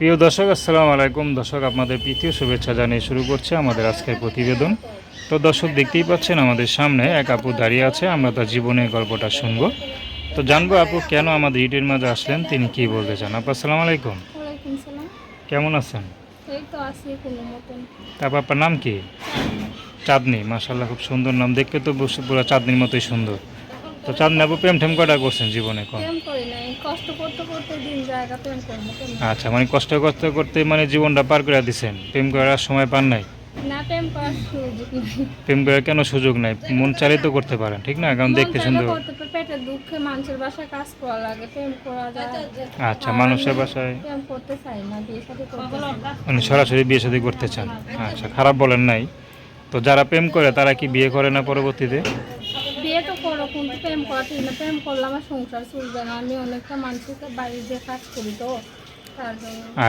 প্রিয় দর্শক আসসালামু আলাইকুম। দর্শক আপনাদের প্রীতীয় শুভেচ্ছা জানিয়ে শুরু করছে আমাদের আজকের প্রতিবেদন। তো দর্শক দেখতেই পাচ্ছেন আমাদের সামনে এক আপু দাঁড়িয়ে আছে আমরা তার জীবনের গল্পটা শুনব। তো জানব আপু কেন আমাদের ইটের মাঝে আসলেন তিনি কি বলতে চান? আপু আসসালামু আলাইকুম। কেমন আছেন? তারপর আপনার নাম কি? চাঁদনি মাসাল্লাহ খুব সুন্দর নাম। দেখতে তো পুরো চাঁদনির মতোই সুন্দর। তো চাঁদনি আপু প্রেম ঠেম কটা করছেন জীবনে কম প্রেম করি নাই কষ্ট করতে করতে দিন জায়গা প্রেম করব আচ্ছা মানে কষ্ট করতে করতে মানে জীবনটা পার করে দিছেন প্রেম করার সময় পান নাই? না প্রেম করার সুযোগ নেই। প্রেম করার কেন সুযোগ নাই? মন চালিত করতে পারেন ঠিক না? কারণ দেখতে সুন্দর করতে দুঃখে মানুষের বাসায় কাজ করা লাগে প্রেম করা যায়। আচ্ছা আর মানুষের বাসায়? প্রেম করতে চাই না বিয়ে সাথে করতে চাই না। মানে সরাসরি বিয়ে শাদী করতে চান? আচ্ছা খারাপ বলেন নাই। তো যারা প্রেম করে তারা কি বিয়ে করে না পরবর্তীতে? বিয়ে তো করো কিন্তু প্রেম না। প্রেম করলে আমার সংসার চলবে না। আমি অনেকটা মানুষের বাইরে কাজ করি তো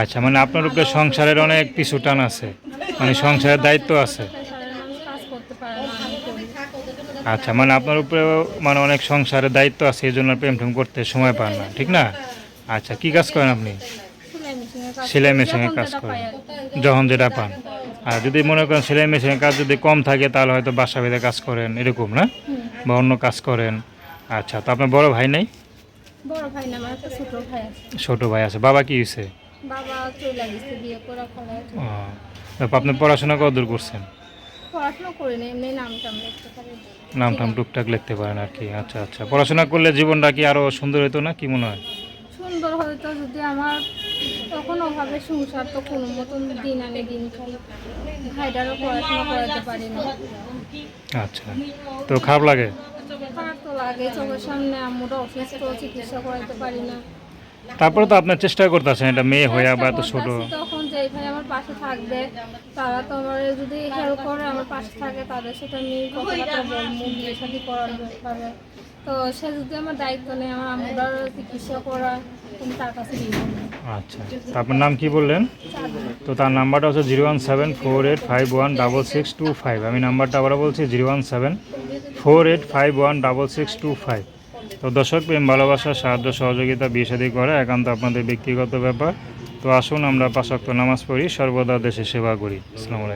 আচ্ছা মানে আপনার উপরে সংসারের অনেক পিছু টান আছে। মানে সংসারের দায়িত্ব আছে। আচ্ছা মানে আপনার উপরে মানে অনেক সংসারের দায়িত্ব আছে এই জন্য প্রেম টেম করতে সময় পান না ঠিক না? আচ্ছা কি কাজ করেন আপনি? সেলাই মেশিনের কাজ করেন। যখন যেটা পান। আর যদি মনে করেন সেলাই মেশিনের কাজ যদি কম থাকে তাহলে হয়তো বাসা বেঁধে কাজ করেন এরকম না। বা অন্য কাজ করেন? আচ্ছা তো আপনার বড় ভাই নেই? বড় ভাই না আমার ছোট ভাই আছে। ছোট ভাই আছে। বাবা কি হয়েছে বাবা চলে গেছে বিয়ে করা ফলে ও, তারপর আপনি পড়াশোনা কত দূর করছেন? পড়াশোনা করি না এমনি নাম টাম লিখতে পারি নাম টাম টুকটাক লিখতে পারেন আর কি। আচ্ছা আচ্ছা। পড়াশোনা করলে জীবনটা কি আরও সুন্দর হতো না কি মনে হয়? সুন্দর হয়তো যদি আমার তখন ওভাবে সংসার তো কোনো মতন দিন আনে দিন খাই ভাইটারও পড়াশোনা করাতে পারি না। আচ্ছা। তো খারাপ লাগে? খারাপ তো লাগে চোখের সামনে অসুস্থ চিকিৎসা করাতে পারি না। তারপরে তো আপনার চেষ্টা করতেছেন এটা মেয়ে হয়ে আবার এত ছোট। তখন। ভাই আমার পাশে থাকবে। তারা তো আমার যদি হেল্প করে, আমার পাশে থাকে, তাদের সাথে আমি কথাবার্তা বলব, বিয়ে শাদি করার ব্যাপারে। তো সে যদি আমার দায়িত্ব নেই আমার আমরার চিকিৎসা করা তুমি তার কাছে আচ্ছা আপনার নাম কি বললেন? তো তার নাম্বারটা হচ্ছে zero one seven four eight five one double six two five. আমি নাম্বারটা আবার বলছি, zero one seven four eight five one double six two five. তো দর্শক প্রেম, ভালোবাসা, সাহায্য, সহযোগিতা, বিয়ে শাদী করা একান্ত আপনাদের ব্যক্তিগত ব্যাপার। তো আসুন আমরা পাশাক্ত নামাজ পড়ি সর্বদা দেশে সেবা করি। আসসালামু